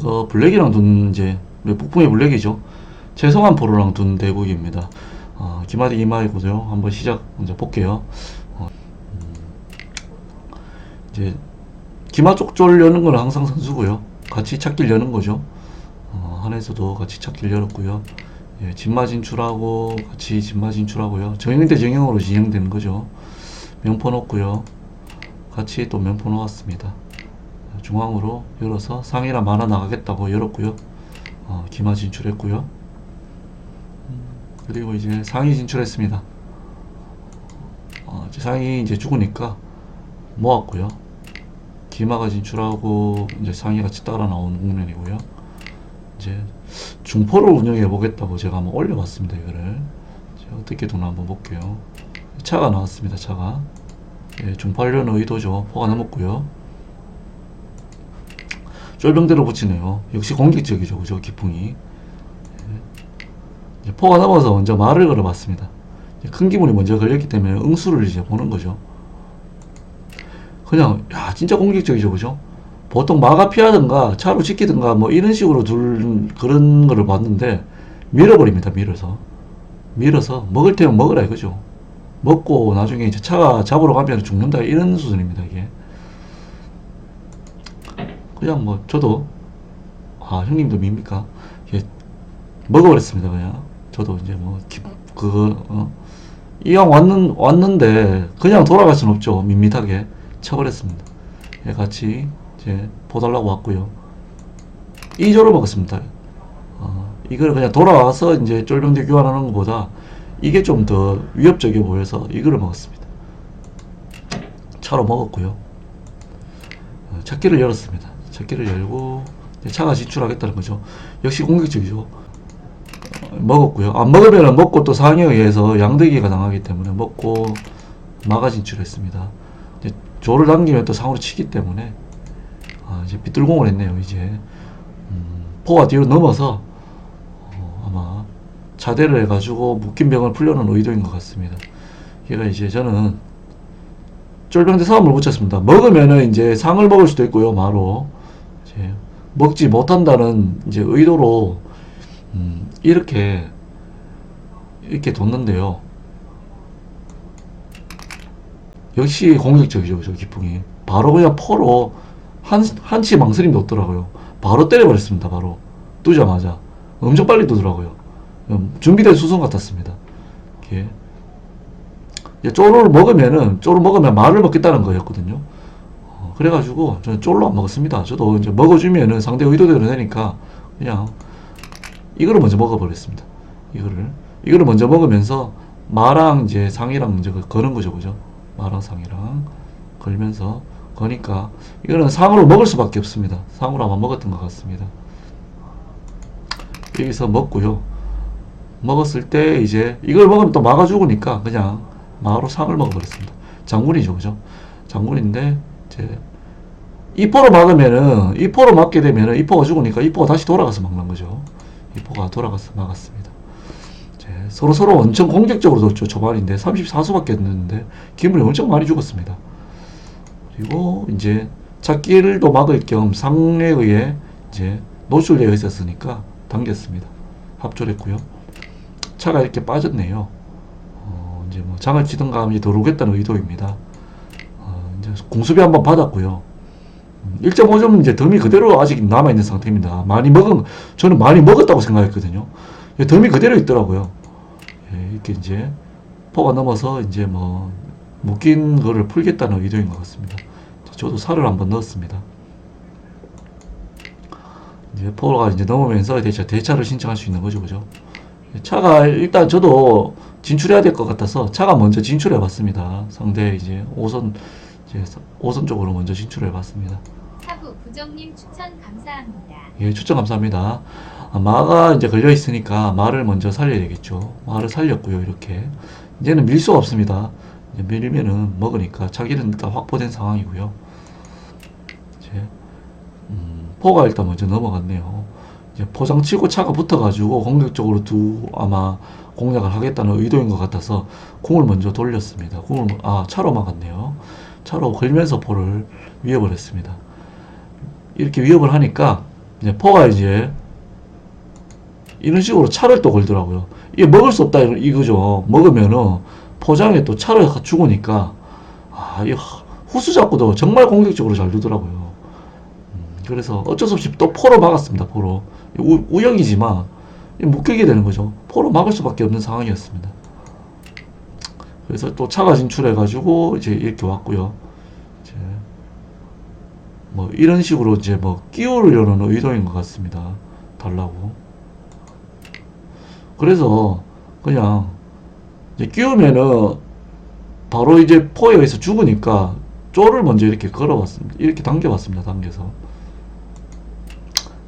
이거 블랙이랑 둔 이제 북풍의 블랙이죠. 최성한 포로랑 둔 대국입니다. 어, 기마디 이마이고요. 한번 시작 먼저 볼게요. 어, 음, 이제 기마 쪽졸 여는 건 항상 선수고요. 같이 찾길 여는 거죠. 어, 한에서도 같이 찾길 열었고요. 예, 진마 진출하고 같이 진마 진출하고요. 정형 대 정형으로 진행되는 거죠. 명포 놓고요. 같이 또 명포 놓았습니다. 중앙으로 열어서 상이나 만화 나가겠다고 열었고요. 어, 기마 진출했고요. 음, 그리고 이제 상이 진출했습니다. 어, 이제 상이 이제 죽으니까 모았고요. 기마가 진출하고 이제 상이 같이 따라 나오는 국면이고요. 이제 중포를 운영해 보겠다고 제가 한번 올려봤습니다. 이거를 어떻게 도나 한번 볼게요. 차가 나왔습니다. 차가 예, 중포하려는 의도죠. 포가 넘었고요. 쫄병대로 붙이네요. 역시 공격적이죠. 그죠? 기풍이. 예. 이제 포가 넘어서 먼저 말을 걸어봤습니다. 큰 기분이 먼저 걸렸기 때문에 응수를 이제 보는 거죠. 그냥 야 진짜 공격적이죠. 그죠? 보통 마가 피하든가 차로 지키든가 뭐 이런 식으로 둘 그런 거를 봤는데 밀어버립니다. 밀어서 밀어서 먹을 테면 먹으라 이거죠. 먹고 나중에 이제 차가 잡으러 가면 죽는다 이런 수준입니다. 이게 그냥 뭐 저도 아 형님도 밉니까? 이게 먹어버렸습니다. 그냥 저도 이제 뭐 기- 그거 어? 이왕 왔는 왔는데 그냥 돌아갈 순 없죠. 밋밋하게 쳐버렸습니다. 예, 같이 이제 보달라고 왔고요. 2조를 먹었습니다. 어, 이걸 그냥 돌아와서 이제 쫄병대 교환하는 것보다 이게 좀 더 위협적이어 보여서 이거를 먹었습니다. 차로 먹었고요. 어, 찾기를 열었습니다. 찾기를 열고 차가 진출하겠다는 거죠. 역시 공격적이죠. 어, 먹었고요. 안 먹으면 먹고 또 상황에 의해서 양대기가 당하기 때문에 먹고 마가 진출했습니다. 이제 조를 당기면 또 상으로 치기 때문에 아, 이제 빗들공을 했네요. 이제 음, 포가 뒤로 넘어서 어, 아마 차대를 해가지고 묶인 병을 풀려는 의도인 것 같습니다. 얘가 이제 저는 쫄병대 싸움을 붙였습니다. 먹으면은 이제 상을 먹을 수도 있고요. 마로 먹지 못한다는 이제 의도로 음, 이렇게 이렇게 뒀는데요. 역시 공격적이죠, 저 기풍이. 바로 그냥 포로 한, 한치 망설임도 없더라고요. 바로 때려버렸습니다, 바로. 뜨자마자. 엄청 빨리 뜨더라고요. 음, 준비된 수송 같았습니다. 이렇게. 쪼를 먹으면은, 쪼를 먹으면 말을 먹겠다는 거였거든요. 어, 그래가지고, 저는 쫄로 안 먹었습니다. 저도 이제 먹어주면은 상대 의도대로 되니까, 그냥, 이거를 먼저 먹어버렸습니다. 이거를. 이거를 먼저 먹으면서, 마랑 이제 상이랑 이제 그 거는 거죠, 그죠? 마랑 상이랑 걸면서 거니까 이거는 상으로 먹을 수밖에 없습니다. 상으로 아마 먹었던 것 같습니다. 여기서 먹고요. 먹었을 때 이제 이걸 먹으면 또 마가 죽으니까 그냥 마로 상을 먹어버렸습니다. 장군이죠, 그죠? 장군인데 이제 이포로 막으면은 이포로 막게 되면은 이포가 죽으니까 이포가 다시 돌아가서 막는 거죠. 이포가 돌아가서 막았습니다. 서로 서로 엄청 공격적으로 뒀죠. 초반인데 34수밖에 안 됐는데 기물이 엄청 많이 죽었습니다. 그리고 이제 찾기를 또 막을 겸 상에 의해 이제 노출되어 있었으니까 당겼습니다. 합조했고요. 차가 이렇게 빠졌네요. 어, 이제 뭐 장을 치든가 하면 이제 들어오겠다는 의도입니다. 어, 이제 공수비 한번 받았고요. 음, 1.5점 이제 덤이 그대로 아직 남아 있는 상태입니다. 많이 먹은 저는 많이 먹었다고 생각했거든요. 예, 덤이 그대로 있더라고요. 예, 이렇게 이제 포가 넘어서 이제 뭐 묶인 거를 풀겠다는 의도인 것 같습니다. 저도 살을 한번 넣었습니다. 이제 포가 이제 넘으면서 대차, 대차를 신청할 수 있는 거죠, 그죠? 차가 일단 저도 진출해야 될 것 같아서 차가 먼저 진출해 봤습니다. 상대 이제 5선 이제 5선 쪽으로 먼저 진출해 봤습니다. 사부 부정님 추천 감사합니다. 예, 추천 감사합니다. 아, 마가 이제 걸려 있으니까 마를 먼저 살려야 되겠죠. 마를 살렸고요, 이렇게. 이제는 밀 수가 없습니다. 이제 밀면은 먹으니까 자기는 일단 확보된 상황이고요. 이제 음, 포가 일단 먼저 넘어갔네요. 이제 포장 치고 차가 붙어가지고 공격적으로 두 아마 공략을 하겠다는 의도인 것 같아서 공을 먼저 돌렸습니다. 공을 뭐- 아 차로 막았네요. 차로 걸면서 포를 위협을 했습니다. 이렇게 위협을 하니까 이제 포가 이제 이런 식으로 차를 또 걸더라고요. 이게 먹을 수 없다 이거- 이거죠. 먹으면은 포장에 또 차를 죽으니까 아, 이 후수 잡고도 정말 공격적으로 잘 두더라고요. 음, 그래서 어쩔 수 없이 또 포로 막았습니다. 포로 우, 우영이지만 묶이게 되는 거죠. 포로 막을 수밖에 없는 상황이었습니다. 그래서 또 차가 진출해가지고 이제 이렇게 왔고요. 이제 뭐 이런 식으로 이제 뭐 끼우려는 의도인 것 같습니다. 달라고. 그래서 그냥 이제 끼우면은 바로 이제 포에 의해서 죽으니까 쪼를 먼저 이렇게 걸어봤습니다. 이렇게 당겨봤습니다. 당겨서.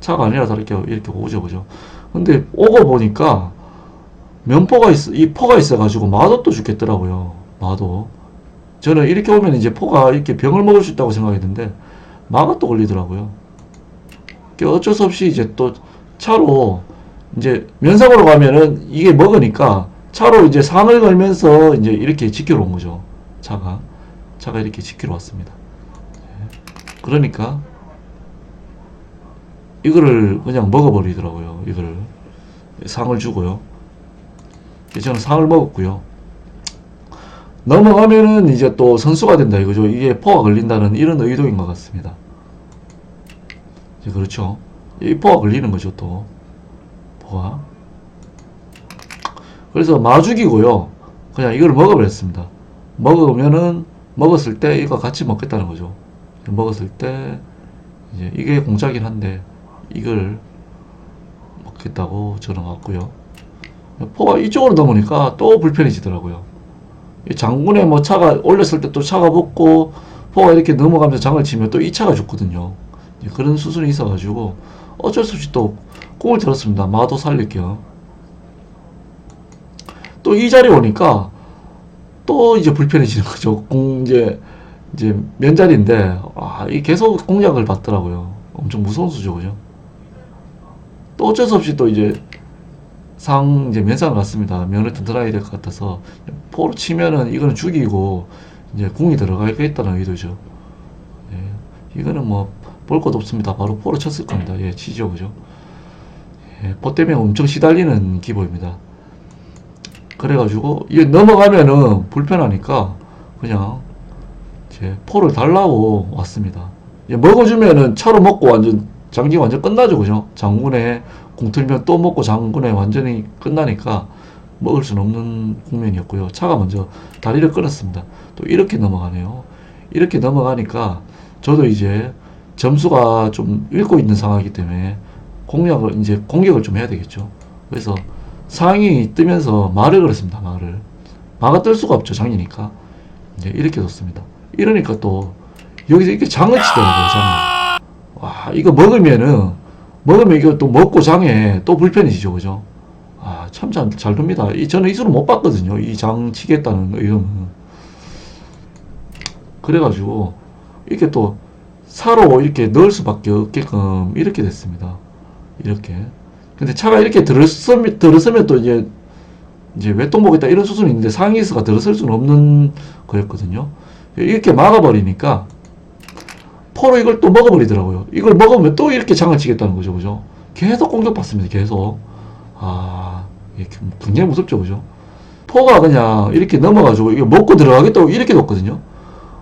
차가 아니라서 이렇게 이렇게 오죠, 그죠? 근데 오고 보니까 면포가 있어, 이 포가 있어 가지고 마도 또 죽겠더라고요. 마도. 저는 이렇게 오면 이제 포가 이렇게 병을 먹을 수 있다고 생각했는데 마가 또 걸리더라고요. 그러니까 어쩔 수 없이 이제 또 차로 이제 면상으로 가면은 이게 먹으니까 차로 이제 상을 걸면서 이제 이렇게 지키러 온 거죠. 차가. 차가 이렇게 지키러 왔습니다. 예. 그러니까 이거를 그냥 먹어버리더라고요. 이거를. 상을 주고요. 저는 상을 먹었고요. 넘어가면은 이제 또 선수가 된다 이거죠. 이게 포가 걸린다는 이런 의도인 것 같습니다. 그렇죠. 이 포가 걸리는 거죠, 또. 포가. 그래서 마죽이고요. 그냥 이걸 먹어버렸습니다. 먹으면은, 먹었을 때 이거 같이 먹겠다는 거죠. 먹었을 때, 이제 이게 공짜긴 한데, 이걸 먹겠다고 저는 왔고요. 포가 이쪽으로 넘으니까 또 불편해지더라고요. 이 장군에 뭐 차가 올렸을 때 또 차가 붙고 포가 이렇게 넘어가면서 장을 치면 또 이 차가 죽거든요. 이제 그런 수순이 있어가지고 어쩔 수 없이 또 꿈을 들었습니다. 마도 살릴 겸. 또이 자리에 오니까 또 이제 불편해지는 거죠. 공 이제 이제 면자리인데 아, 이 계속 공략을 받더라고요. 엄청 무서운 수죠, 그죠? 또 어쩔 수 없이 또 이제 상 이제 면상을 갔습니다. 면을 튼튼하게 될것 같아서 포로 치면은 이거는 죽이고 이제 궁이 들어가겠다는 의도죠. 예, 이거는 뭐 볼 것도 없습니다. 바로 포로 쳤을 겁니다. 예, 치죠, 그죠? 예, 포 때문에 엄청 시달리는 기보입니다. 그래가지고 이게 넘어가면은 불편하니까 그냥 제 포를 달라고 왔습니다. 예, 먹어주면은 차로 먹고 완전 장기 완전 끝나죠, 그죠? 장군에 공 틀면 또 먹고 장군에 완전히 끝나니까 먹을 수는 없는 국면이었고요. 차가 먼저 다리를 끊었습니다. 또 이렇게 넘어가네요. 이렇게 넘어가니까 저도 이제 점수가 좀 읽고 있는 상황이기 때문에 공략을 이제 공격을 좀 해야 되겠죠. 그래서 상이 뜨면서 말을 걸었습니다. 말을 마가 뜰 수가 없죠. 장이니까 이제 이렇게 뒀습니다. 이러니까 또 여기서 이렇게 장을 치더라고요. 장을. 와 이거 먹으면은 먹으면 이거 또 먹고 장에 또 불편해지죠. 그죠? 아, 참 잘, 잘 둡니다. 이, 저는 이 수를 못 봤거든요. 이 장 치겠다는 의도는. 그래가지고, 이렇게 또, 사로 이렇게 넣을 수밖에 없게끔 이렇게 됐습니다. 이렇게. 근데 차가 이렇게 들어서면, 들어서면 또 이제, 이제 먹겠다 이런 수순이 있는데 상위에서가 들어설 수는 없는 거였거든요. 이렇게 막아버리니까, 포로 이걸 또 먹어버리더라고요. 이걸 먹으면 또 이렇게 장을 치겠다는 거죠, 그죠? 계속 공격받습니다, 계속. 아, 굉장히 무섭죠, 그죠? 포가 그냥 이렇게 넘어가지고 이게 먹고 들어가겠다고 이렇게 뒀거든요.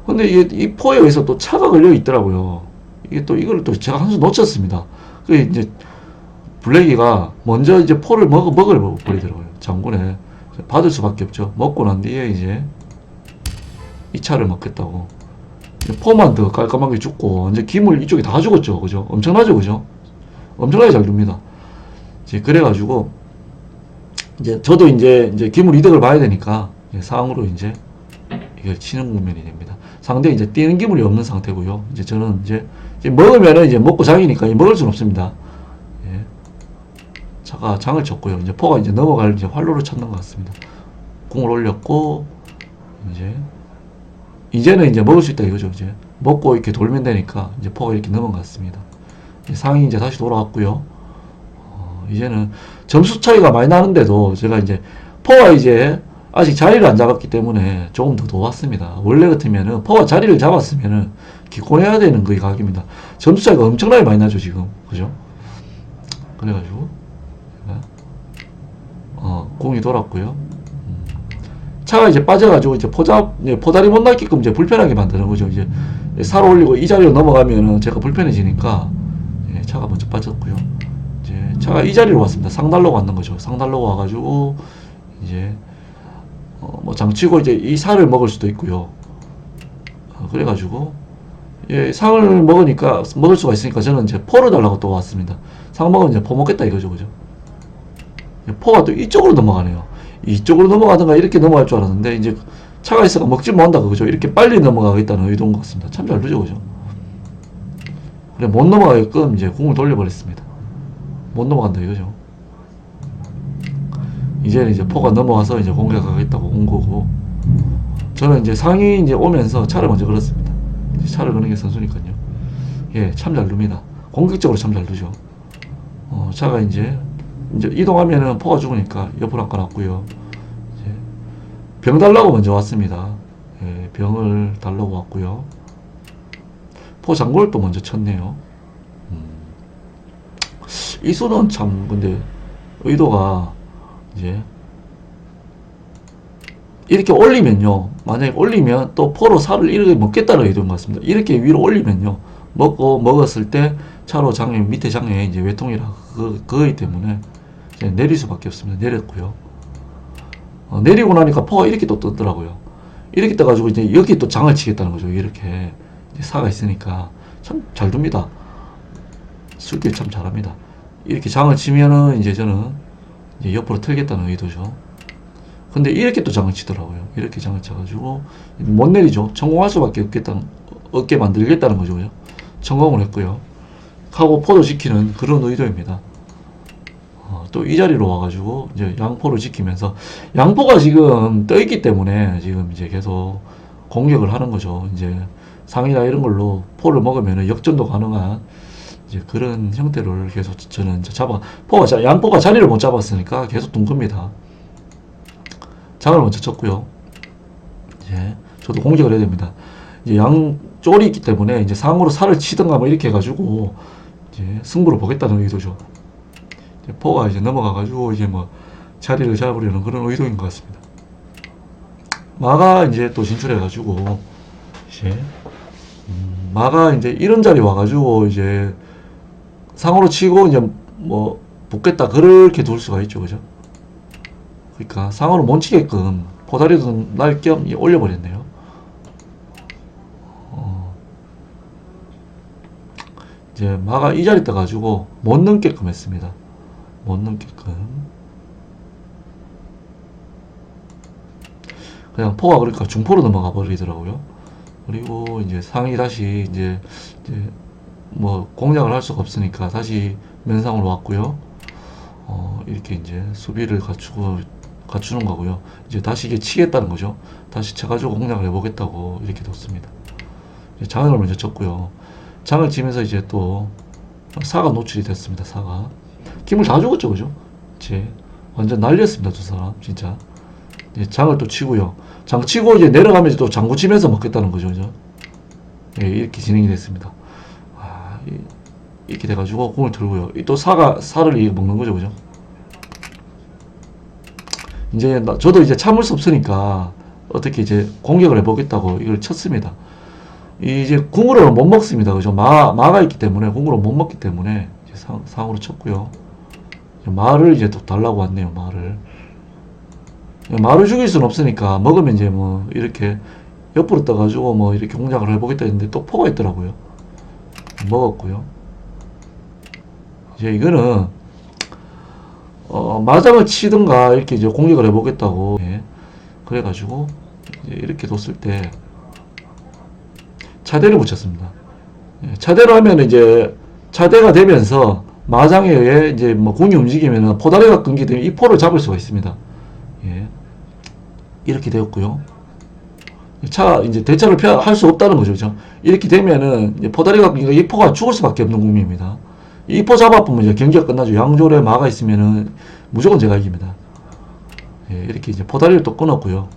근데 이게 이 포에 의해서 또 차가 걸려 있더라고요. 이게 또 이걸 또 제가 한 수 놓쳤습니다. 그 이제 블랙이가 먼저 이제 포를 먹어 먹을 버리더라고요. 장군에 받을 수밖에 없죠. 먹고 난 뒤에 이제 이 차를 먹겠다고. 포만 더 깔끔하게 죽고 이제 기물 이쪽에 다 죽었죠, 그죠? 엄청나죠, 그죠? 엄청나게 잘 둡니다. 이제 그래가지고 이제 저도 이제 이제 기물 이득을 봐야 되니까 상으로 이제 이걸 치는 국면이 됩니다. 상대 이제 뛰는 기물이 없는 상태고요. 이제 저는 이제, 이제 먹으면은 이제 먹고 장이니까 이제 먹을 수는 없습니다. 예. 차가 장을 쳤고요. 이제 포가 이제 넘어갈 이제 활로를 찾는 것 같습니다. 공을 올렸고 이제 이제는 이제 먹을 수 있다 이거죠. 이제 먹고 이렇게 돌면 되니까 이제 포가 이렇게 넘어갔습니다. 상이 이제 다시 돌아왔고요. 어, 이제는 점수 차이가 많이 나는데도 제가 이제 포가 이제 아직 자리를 안 잡았기 때문에 조금 더 도왔습니다. 원래 같으면은 포가 자리를 잡았으면은 기권해야 되는 그 각입니다. 점수 차이가 엄청나게 많이 나죠 지금 그죠? 그래가지고 어 공이 돌았고요. 음. 차가 이제 빠져가지고 이제 포잡 이제 포다리 못 날게끔 이제 불편하게 만드는 거죠. 이제 살 올리고 이 자리로 넘어가면은 제가 불편해지니까 예, 차가 먼저 빠졌고요. 이제 차가 이 자리로 왔습니다. 상달로 왔는 거죠. 상달로 와가지고 이제 어, 뭐 장치고 이제 이 살을 먹을 수도 있고요. 어, 그래가지고 예, 상을 먹으니까 먹을 수가 있으니까 저는 이제 포를 달라고 또 왔습니다. 상 먹으면 이제 포 먹겠다 이거죠, 그죠? 예, 포가 또 이쪽으로 넘어가네요. 이쪽으로 넘어가든가 이렇게 넘어갈 줄 알았는데 이제 차가 있어가 먹지 못한다 그죠? 이렇게 빨리 넘어가겠다는 의도인 것 같습니다. 참잘 두죠, 그죠? 그래 못 넘어가게끔 이제 공을 돌려버렸습니다. 못 넘어간다 이거죠. 이제는 이제 포가 넘어와서 이제 공격하겠다고 온 거고 저는 이제 상이 이제 오면서 차를 먼저 걸었습니다. 차를 거는 게 선수니까요. 예, 참잘 둡니다. 공격적으로 참잘 두죠. 어, 차가 이제 이제 이동하면은 포가 죽으니까 옆으로. 이제 병 달라고 먼저 왔습니다. 예, 병을 달라고 왔고요. 포 장골 또 먼저 쳤네요. 음. 이 수는 참 근데 의도가 이제 이렇게 올리면요. 만약에 올리면 또 포로 살을 이렇게 먹겠다는 의도인 것 같습니다. 이렇게 위로 올리면요. 먹고 먹었을 때 차로 장에 밑에 장에 이제 외통이라 그 그거기 때문에 이제 내릴 수밖에 없습니다. 내렸고요. 어, 내리고 나니까 포가 이렇게 또 뜨더라고요. 이렇게 떠가지고 이제 여기 또 장을 치겠다는 거죠. 이렇게 사가 있으니까 참 잘 둡니다. 술길 참 잘합니다. 이렇게 장을 치면은 이제 저는 이제 옆으로 틀겠다는 의도죠. 근데 이렇게 또 장을 치더라고요. 이렇게 장을 쳐가지고 못 내리죠. 성공할 수밖에 없겠다는 없게 만들겠다는 거죠. 그죠? 성공을 했고요. 하고 포도 지키는 그런 의도입니다. 어, 또이 자리로 와가지고 이제 양포를 지키면서 양포가 지금 떠 있기 때문에 지금 이제 계속 공격을 하는 거죠. 이제 상이나 이런 걸로 포를 먹으면 역전도 가능한 이제 그런 형태를 계속 저는 잡아 포가 자- 양포가 자리를 못 잡았으니까 계속 둔 겁니다. 장을 먼저 쳤고요. 이제 저도 공격을 해야 됩니다. 이제 양 쫄이 있기 때문에 이제 상으로 살을 치든가 뭐 이렇게 해가지고 이제 승부를 보겠다는 의도죠. 포가 이제 넘어가가지고 이제 뭐 자리를 잡으려는 그런 의도인 것 같습니다. 마가 이제 또 진출해가지고 이제 음, 마가 이제 이런 자리 와가지고 이제 상으로 치고 이제 뭐 붙겠다 그렇게 둘 수가 있죠, 그죠? 그러니까 상으로 못 치게끔 포다리도 날 겸 올려버렸네요. 어, 이제 마가 이 자리 떠가지고 못 넘게끔 했습니다. 못 넘게끔. 그냥 포가 그러니까 중포로 넘어가 버리더라고요. 그리고 이제 상이 다시 이제, 이제 뭐 공략을 할 수가 없으니까 다시 면상으로 왔고요. 어, 이렇게 이제 수비를 갖추고 갖추는 거고요. 이제 다시 이게 치겠다는 거죠. 다시 쳐가지고 공략을 해보겠다고 이렇게 뒀습니다. 장을 먼저 쳤고요. 장을 치면서 이제 또 사가 노출이 됐습니다. 사가 김을 다 죽었죠, 그죠? 이제 완전 난리였습니다, 두 사람 진짜. 이제 장을 또 치고요. 장 치고 이제 내려가면서 또 장구 치면서 먹겠다는 거죠, 그죠? 예, 이렇게 진행이 됐습니다. 아, 이- 이렇게 돼가지고 공을 들고요. 이또 사가 이렇게 먹는 거죠, 그죠? 이제 나- 저도 이제 참을 수 없으니까 어떻게 이제 공격을 해보겠다고 이걸 쳤습니다. 이제 궁으로는 못 먹습니다. 그죠? 마, 마가 있기 때문에 궁으로 못 먹기 때문에 이제 상, 상으로 쳤고요. 마를 이제 또 달라고 왔네요. 마를. 마를 죽일 수는 없으니까 먹으면 이제 뭐 이렇게 옆으로 떠가지고 뭐 이렇게 공략을 해보겠다 했는데 또 포가 있더라고요. 먹었고요. 이제 이거는 어, 마장을 치든가 이렇게 이제 공격을 해보겠다고 예. 그래가지고 이렇게 뒀을 때 차대를 붙였습니다. 예, 차대로 하면 이제 차대가 되면서 마장에 의해 이제 뭐 공이 움직이면은 포다리가 끊기 때문에 이 포를 잡을 수가 있습니다. 예. 이렇게 되었고요. 차 이제 대차를 할 수 없다는 거죠, 그죠? 이렇게 되면은 포다리가 끊기니까 이 포가 죽을 수밖에 없는 국면입니다. 이 포 잡아보면 이제 경기가 끝나죠. 양졸에 마가 있으면은 무조건 제가 이깁니다. 예, 이렇게 이제 포다리를 또 끊었고요.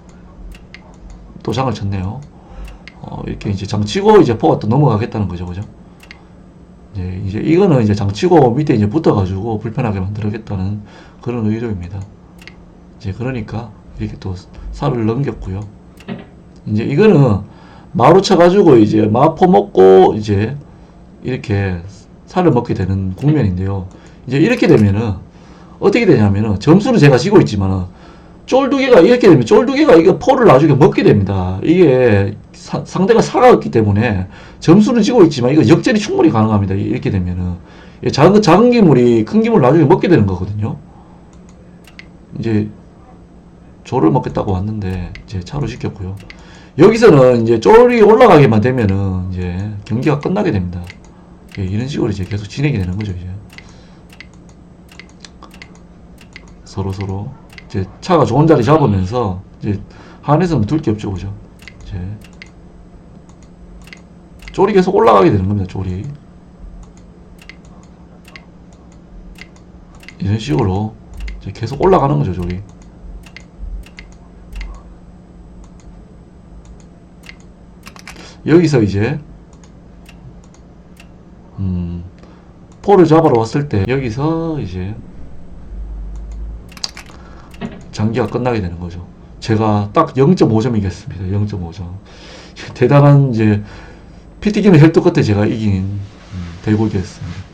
또 장을 쳤네요. 어, 이렇게 이제 장 치고 이제 포가 또 넘어가겠다는 거죠, 그죠? 예, 예, 이제 이거는 이제 장치고 밑에 이제 붙어가지고 불편하게 만들겠다는 그런 의도입니다. 이제 그러니까 이렇게 또 살을 넘겼고요. 이제 이거는 마루 쳐가지고 이제 마포 먹고 이제 이렇게 살을 먹게 되는 국면인데요. 이제 이렇게 되면은 어떻게 되냐면은 점수는 제가 지고 있지만은 쫄두개가 이렇게 되면 쫄두개가 이거 포를 나중에 먹게 됩니다. 이게 사- 상대가 살아왔기 때문에 점수는 지고 있지만 이거 역전이 충분히 가능합니다. 이- 이렇게 되면은 이 작은 작은 기물이 큰 기물 나중에 먹게 되는 거거든요. 이제 조를 먹겠다고 왔는데 이제 차로 시켰고요. 여기서는 이제 쫄이 올라가게만 되면은 이제 경기가 끝나게 됩니다. 예, 이런 식으로 이제 계속 진행이 되는 거죠 이제. 서로 서로 이제 차가 좋은 자리 잡으면서 이제 한에서는 둘 게 없죠, 그죠? 이제 쫄이 계속 올라가게 되는 겁니다, 쫄이. 이런 식으로 계속 올라가는 거죠, 쫄이. 여기서 이제 음, 포를 잡으러 왔을 때 여기서 이제 장기가 끝나게 되는 거죠. 제가 딱 0.5점 이겼습니다. 0.5점. 대단한 이제 피튀기는 혈투 끝에 제가 이긴 음, 대국이었습니다.